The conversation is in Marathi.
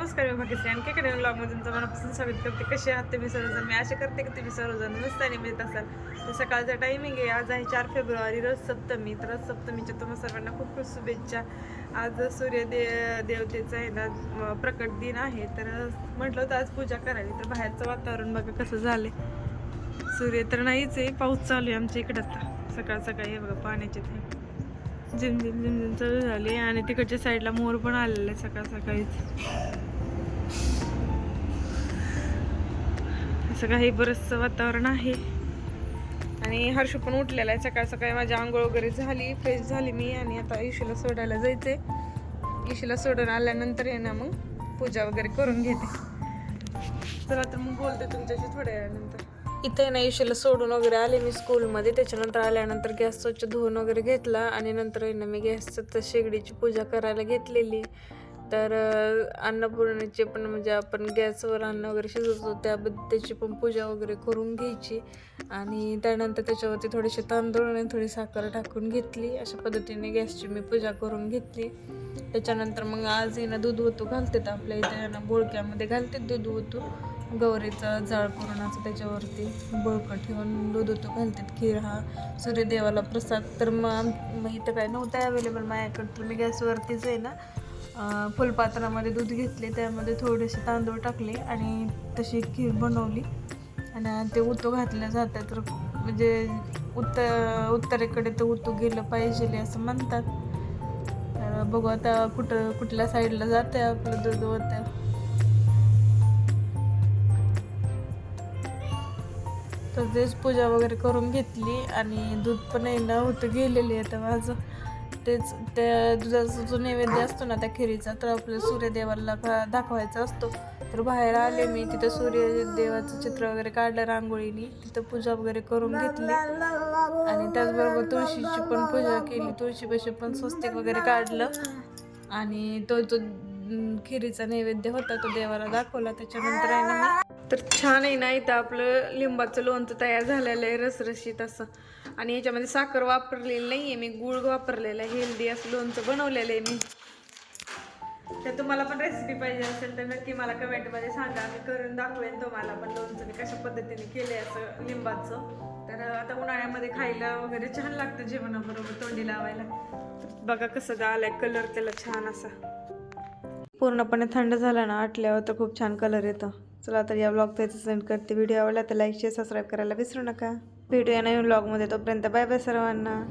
तुमचं मनापासून स्वागत करते. कसे आहात तुम्ही सर्वजण? मी आशा करते की तुम्ही सर्वजण मस्त आणि मिळत असाल. तर सकाळचा टायमिंग आहे. आज आहे चार फेब्रुवारी रोज सप्तमी. तर रोज सप्तमीच्या तुम्हाला सर्वांना खूप खूप शुभेच्छा. आज सूर्य दे देवतेचा आहे ना प्रकट दिन आहे. तर म्हटलं होतं आज पूजा करावी. तर बाहेरचं वातावरण बघा कसं झालं सूर्य तर नाहीच आहे पाऊस चालू आहे आमच्या इकडं आता. सकाळ सकाळी हे बघा पाण्याचे ते झिम झिम झिम झिम चालू झाली. आणि तिकडच्या साईडला मोर पण आलेला आहे सकाळ सकाळीच. असं काही बरंचसं वातावरण आहे. आणि हर्ष पण उठलेला आहे. सकाळ सकाळी माझी आंघोळ वगैरे झाली फ्रेश झाली मी आणि आता इशूला सोडायला जायचे इशूला सोडून आल्यानंतर आहे ना मग पूजा वगैरे करून घेते. चला तर मग बोलते तुमच्याशी थोड्या वेळानंतर. इथे ना इशूला सोडून वगैरे आले मी स्कूलमध्ये. त्याच्यानंतर आल्यानंतर गॅस स्वच्छ धुवून वगैरे घेतला आणि नंतर आहे ना मी गॅसचं शेगडीची पूजा करायला घेतलेली. तर अन्नपूर्णेचे पण म्हणजे आपण गॅसवर अन्न वगैरे शिजवतो त्याबद्दल त्याची पण पूजा वगैरे करून घ्यायची. आणि त्यानंतर त्याच्यावरती थोडेसे तांदूळ आणि थोडी साखर टाकून घेतली. अशा पद्धतीने गॅसची मी पूजा करून घेतली. त्याच्यानंतर मग आज ना दूध ओतू घालतात. आपल्या इथे ना बोळक्यामध्ये घालतात दूध ओतू. गौरीचा जाळ करून असं त्याच्यावरती बळकं ठेवून दूध ओतू घालतात. खीर हा सूर्यदेवाला प्रसाद. तर मग मग इथं काय नव्हतं अवेलेबल माझ्याकडे तर मी गॅसवरतीच आहे ना. फुलपात्रामध्ये दूध घेतले त्यामध्ये थोडेसे तांदूळ टाकले आणि तशी खीर बनवली. आणि ते उतू घातलं जातं तर म्हणजे उत्तर उत्तरेकडे तर उतू गेलं पाहिजे असं म्हणतात. बघू आता कुठं कुठल्या साईडला जाते आपलं दूध होतं तर तेच पूजा वगैरे करून घेतली आणि दूध पण येणं ना होतं गेलेली आहे आता माझं. तेच त्या दुधाचा जो नैवेद्य असतो ना त्या खिरीचा तर आपल्या सूर्यदेवाला दाखवायचा असतो. तर बाहेर आले मी तिथं सूर्यदेवाचं चित्र वगैरे काढलं रांगोळीनी. तिथं पूजा वगैरे करून घेतली. आणि त्याचबरोबर तुळशीची पण पूजा केली. तुळशीपाशी पण स्वस्तिक वगैरे काढलं. आणि तो जो खिरीचा नैवेद्य होता तो देवाला दाखवला. त्याच्यानंतर आहे ना तर छान आहे ना इथं आपलं लिंबाचं लोणचं तयार झालेलं आहे रसरशीत असं. आणि याच्यामध्ये साखर वापरलेली नाही आहे मी गुळ वापरलेलं आहे हेल्दी असं लोणचं बनवलेलं आहे मी. तर तुम्हाला पण रेसिपी पाहिजे असेल तर नक्की मला कमेंटमध्ये सांगा. मी करून दाखवेन तुम्हाला पण लोणचं मी कशा पद्धतीने केले असं लिंबाचं. तर आता उन्हाळ्यामध्ये खायला वगैरे छान लागतं जेवणाबरोबर तोंडी लावायला. बघा कसं आलाय कलर त्याला छान असा. पूर्णपणे थंड झाला ना आटल्यावर तर खूप छान कलर येतं. चला तर या ब्लॉग त्याचं सेंड करते. व्हिडिओ आवडला तर लाईक शेअर सबस्क्राईब करायला विसरू नका. भेटूया नवीन ब्लॉगमध्ये तोपर्यंत बाय बाय सर्वांना.